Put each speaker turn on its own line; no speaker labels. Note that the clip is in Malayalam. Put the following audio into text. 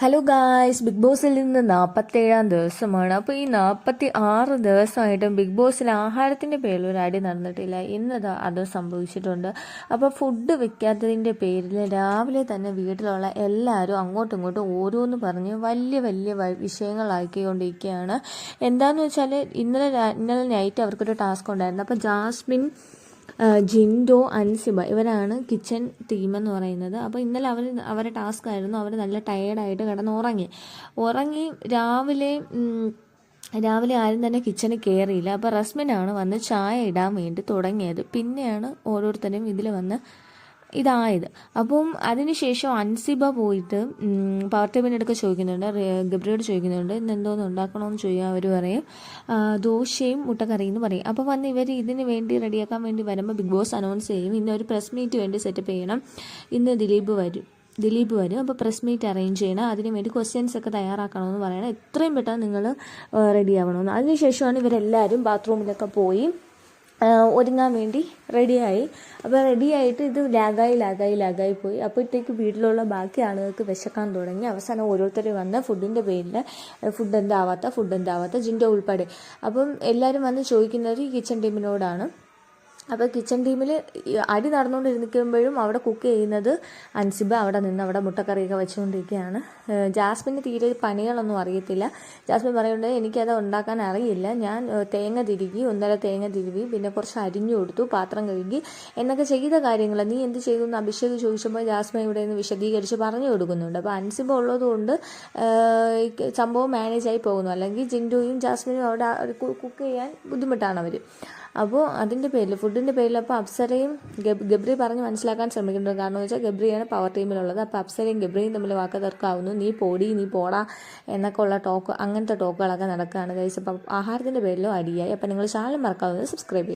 ഹലോ ഗായ്സ് ബിഗ് ബോസിൽ നിന്ന് നാൽപ്പത്തേഴാം ദിവസമാണ്. അപ്പോൾ ഈ നാൽപ്പത്തി ആറ് ദിവസമായിട്ടും ബിഗ് ബോസിൽ ആഹാരത്തിന്റെ പേരിൽ ഒരു അടി നടന്നിട്ടില്ല. ഇന്നത് അത് സംഭവിച്ചിട്ടുണ്ട്. അപ്പോൾ ഫുഡ് വെക്കാത്തതിന്റെ പേരിൽ രാവിലെ തന്നെ വീട്ടിലുള്ള എല്ലാവരും അങ്ങോട്ടും ഇങ്ങോട്ടും ഓരോന്ന് പറഞ്ഞ് വലിയ വലിയ വിഷയങ്ങളാക്കിക്കൊണ്ടിരിക്കുകയാണ്. എന്താണെന്ന് വെച്ചാൽ ഇന്നലെ ഇന്നലെ നൈറ്റ് അവർക്കൊരു ടാസ്ക് ഉണ്ടായിരുന്നു. അപ്പോൾ ജാസ്മിൻ ജിൻഡോ അൻസിബ ഇവരാണ് കിച്ചൺ ടീം എന്ന് പറയുന്നത്. അപ്പോൾ ഇന്നലെ അവർ അവരുടെ ടാസ്ക് ആയിരുന്നു. അവർ നല്ല ടയേർഡായിട്ട് കിടന്ന് ഉറങ്ങി ഉറങ്ങി രാവിലെ രാവിലെ ആരും തന്നെ കിച്ചണിൽ കയറിയില്ല അപ്പോൾ റസ്മിനാണ് വന്ന് ചായ ഇടാൻ വേണ്ടി തുടങ്ങിയത്. പിന്നെയാണ് ഓരോരുത്തരും ഇതിൽ വന്ന് ഇതായത്. അപ്പം അതിനുശേഷം അൻസിബ പോയിട്ട് പവർ ടേബിളിന്റെ അടുക്ക ചോദിക്കുന്നുണ്ട്. ഗബ്രിയോട് ചോദിക്കുന്നുണ്ട്. ഇന്ന് എന്തോന്ന് ഉണ്ടാക്കണമെന്ന് ചോദിക്കുക അവർ പറയും. ദോശയും മുട്ടക്കറിയും എന്ന് പറയും. അപ്പോൾ വന്ന് ഇവർ ഇതിന് വേണ്ടി റെഡിയാക്കാൻ വേണ്ടി വരുമ്പോൾ ബിഗ് ബോസ് അനൗൺസ് ചെയ്യും. ഇന്ന് ഒരു പ്രസ് മീറ്റ് വേണ്ടി സെറ്റപ്പ് ചെയ്യണം. ഇന്ന് ദിലീപ് വരും. ദിലീപ് വരും. അപ്പോൾ പ്രസ് മീറ്റ് അറേഞ്ച് ചെയ്യണം. അതിന് വേണ്ടി ക്വസ്റ്റ്യൻസ് ഒക്കെ തയ്യാറാക്കണമെന്ന് പറയണം. എത്രയും പെട്ടെന്ന് നിങ്ങൾ റെഡി ആവണമെന്ന് അതിനുശേഷമാണ് ഇവരെല്ലാവരും ബാത്റൂമിലൊക്കെ പോയി ഒരുങ്ങാൻ വേണ്ടി റെഡിയായി. അപ്പോൾ റെഡിയായിട്ട് ഇത് ലാഗായി ലാഗായി ലാഗായി പോയി. അപ്പോൾ അപ്പോഴത്തേക്ക് വീട്ടിലുള്ള ബാക്കി ആളുകൾക്ക് വിശക്കാൻ തുടങ്ങി. അവസാനം ഓരോരുത്തർ വന്ന് ഫുഡിന്റെ പേരിൽ ഫുഡ് എന്താവാത്ത ഫുഡ് എന്താവാത്ത ജിന്റെ ഉൾപ്പെടെ. അപ്പം എല്ലാവരും വന്ന് ചോദിക്കുന്നത് ഈ കിച്ചൺ ടീമിനോടാണ് അപ്പോൾ കിച്ചൺ ടീമിൽ അടി നടന്നുകൊണ്ടിരിക്കുമ്പോഴും അവിടെ കുക്ക് ചെയ്യുന്നത് അൻസിബ അവിടെ നിന്ന് അവിടെ മുട്ടക്കറിയൊക്കെ വെച്ചുകൊണ്ടിരിക്കുകയാണ്. ജാസ്മിന് തീരെ പണികളൊന്നും അറിയത്തില്ല. ജാസ്മിൻ പറയുന്നത് എനിക്കത് ഉണ്ടാക്കാൻ അറിയില്ല. ഞാൻ തേങ്ങ തിരുകി ഒന്നര തേങ്ങ തിരുവി പിന്നെ കുറച്ച് അരിഞ്ഞു കൊടുത്തു പാത്രം കഴുകി എന്നൊക്കെ ചെയ്ത കാര്യങ്ങൾ. നീ എന്ത് ചെയ്തു എന്ന് അഭിഷേക് ചോദിച്ചപ്പോൾ ജാസ്മിൻ ഇവിടെ നിന്ന് വിശദീകരിച്ച് പറഞ്ഞു കൊടുക്കുന്നുണ്ട്. അപ്പോൾ അൻസിബ ഉള്ളതുകൊണ്ട് സംഭവം മാനേജായി പോകുന്നു. അല്ലെങ്കിൽ ജിൻഡുയും ജാസ്മിനും അവിടെ കുക്ക് ചെയ്യാൻ ബുദ്ധിമുട്ടാണ് അവർ അപ്പോൾ അതിന്റെ പേരിൽ ഫുഡിന്റെ പേരിൽ അപ്പോൾ അപ്സരയും ഗബ് ഗബ്രി പറഞ്ഞ് മനസ്സിലാക്കാൻ ശ്രമിക്കുന്നുണ്ട് കാരണം എന്ന് വെച്ചാൽ ഗബ്രിയാണ് പവർ ടീമിലുള്ളത് അപ്പോൾ അപ്സരയും ഗബ്രിയും തമ്മിൽ വാക്ക് തർക്കമാവുന്നു. നീ പോടി നീ പോടാ എന്നൊക്കെ ഉള്ള ടോക്ക് അങ്ങനത്തെ ടോക്കുകളൊക്കെ നടക്കുകയാണ് കഴിച്ചപ്പോൾ ആഹാരത്തിന്റെ പേരിലോ അടിയായി. അപ്പോൾ നിങ്ങൾ ചാനൽ മറക്കാവുന്നത് സബ്സ്ക്രൈബ്